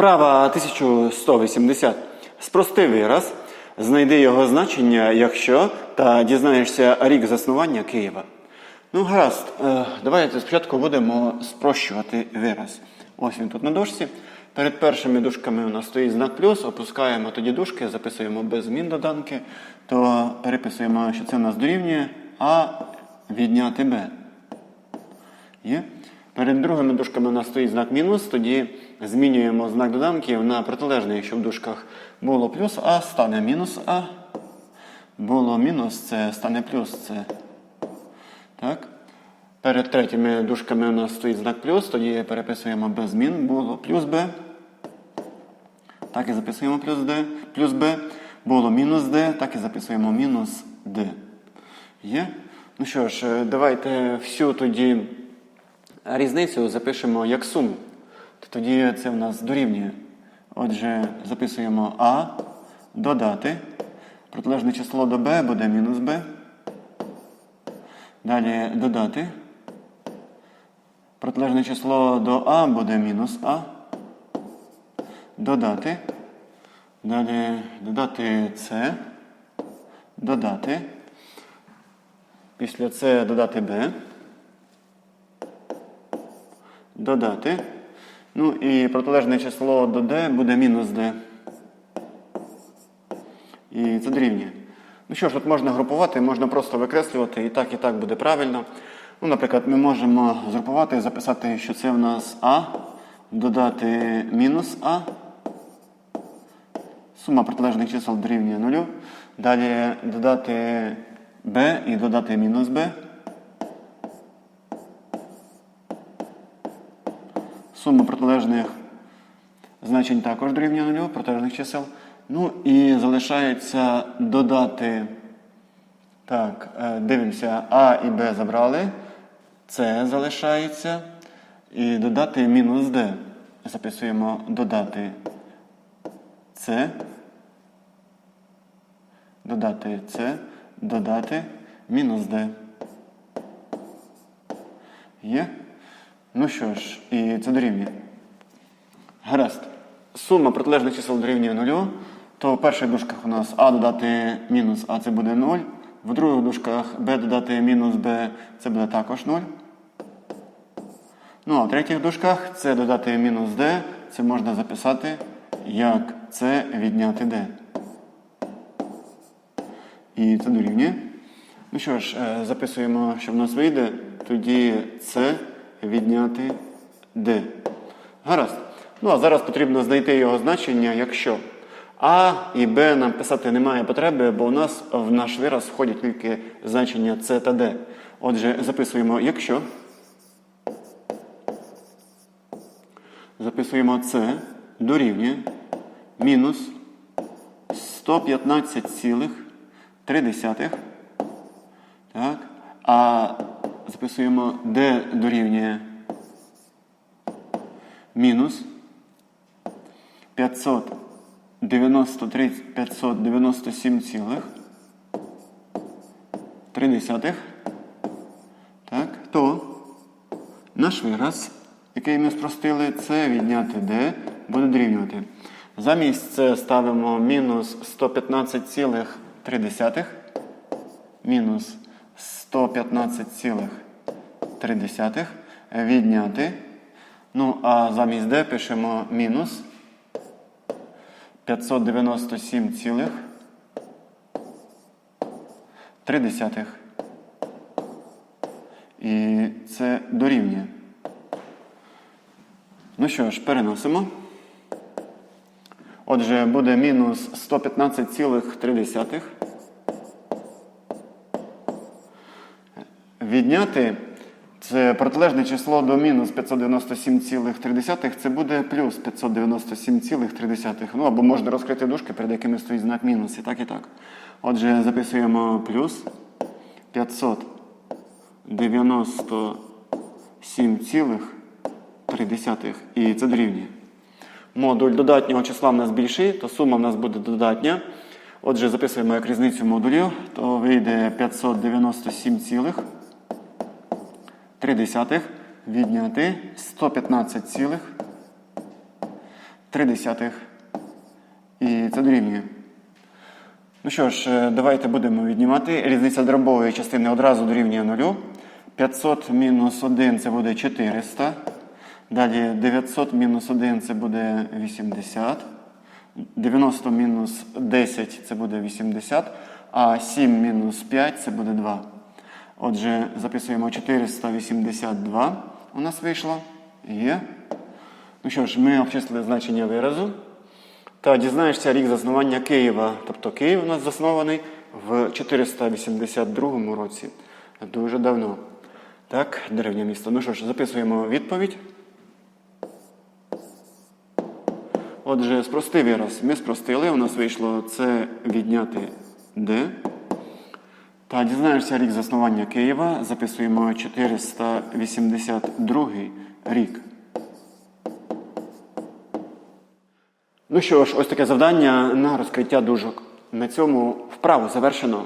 Вправа 1180. Спрости вираз, знайди його значення, якщо та дізнаєшся рік заснування Києва. Ну, гаразд, е, давайте спочатку будемо спрощувати вираз. Ось він тут на дошці. Перед першими дужками у нас стоїть знак плюс, опускаємо тоді дужки, записуємо без змін доданки, то переписуємо, що це у нас дорівнює А відняти Б. Є? Перед другими дужками у нас стоїть знак мінус, тоді змінюємо знак доданків на протилежний, якщо в дужках було плюс А, стане мінус А. Було мінус С, стане плюс С. Так? Перед третіми дужками у нас стоїть знак плюс, тоді переписуємо без змін, було плюс Б. Так і записуємо плюс Д, плюс Б. Було мінус Д, так і записуємо мінус Д. Є? Ну що ж, е, давайте всю тоді різницю запишемо як суму. То Тоді це в нас дорівнює. Отже, записуємо А, додати. Протилежне число до Б буде мінус Б. Далі додати. Протилежне число до А буде мінус А. Додати. Далі додати С. Додати. Після С додати Б. Додати. Ну і протилежне число до D буде мінус D. І це дорівнює. Ну що ж, тут можна групувати, можна просто викреслювати, і так, і так буде правильно. Ну, Наприклад, ми можемо згрупувати і записати, що це в нас А, додати мінус А. Сума протилежних чисел дорівнює нулю. Далі додати b і додати мінус b. Сума протилежних значень також дорівнює нулю, протилежних чисел. Ну і залишається додати. Так, е, дивимося, А і Б забрали. С залишається. І додати мінус D. Записуємо додати С. Додати С. Додати мінус D. Є? Ну що ж, і це дорівнює. Гаразд. Сума протилежних чисел дорівнює нулю, то в перших дужках у нас А додати мінус А це буде 0. В других дужках Б додати мінус Б це буде також 0. Ну а в третіх дужках С додати мінус Д, це можна записати як С відняти Д. І це дорівнює. Ну що ж, е, записуємо, що в нас вийде. Тоді С відняти D. Гаразд. Ну, а зараз потрібно знайти його значення, якщо А і Б нам писати немає потреби, бо у нас в наш вираз входять тільки значення С та Д. Отже, записуємо, якщо. Записуємо С дорівнює мінус 115,3. Так. А записуємо D дорівнює мінус 593, 597,3. Так, то наш вираз, який ми спростили, це відняти D, буде дорівнювати. Замість це ставимо мінус 115,3. Мінус 115,3 відняти. Ну, а замість D пишемо мінус 597,3. І це дорівнює. Ну що ж, переносимо. Отже, буде мінус 115,3. Відняти це протилежне число до мінус 597,3, це буде плюс 597,3. Ну або можна розкрити дужки, перед якими стоїть знак мінус. І так, і так. Отже, записуємо плюс 597,3. І це дорівнює. Модуль додатнього числа в нас більший, то сума в нас буде додатня. Отже, записуємо як різницю модулів, то вийде 597,3. 3 відняти 115,3. 3. І це дорівнює. Ну що ж, е, давайте будемо віднімати. Різниця дробової частини одразу дорівнює нулю. 500 мінус 1 це буде 400. Далі 900 мінус 1 це буде 80. 90 мінус 10 це буде 80. А 7 мінус 5 це буде 2. Отже, записуємо 482. У нас вийшло. Є. Ну що ж, ми обчислили значення виразу. Та дізнаєшся рік заснування Києва. Тобто Київ у нас заснований в 482 році. Дуже давно. Так, древнє місто. Ну що ж, записуємо відповідь. Отже, спростий вираз. Ми спростили, у нас вийшло це відняти Д. Та дізнаєшся рік заснування Києва. Записуємо 482 рік. Ну що ж, ось таке завдання на розкриття дужок. На цьому вправу завершено.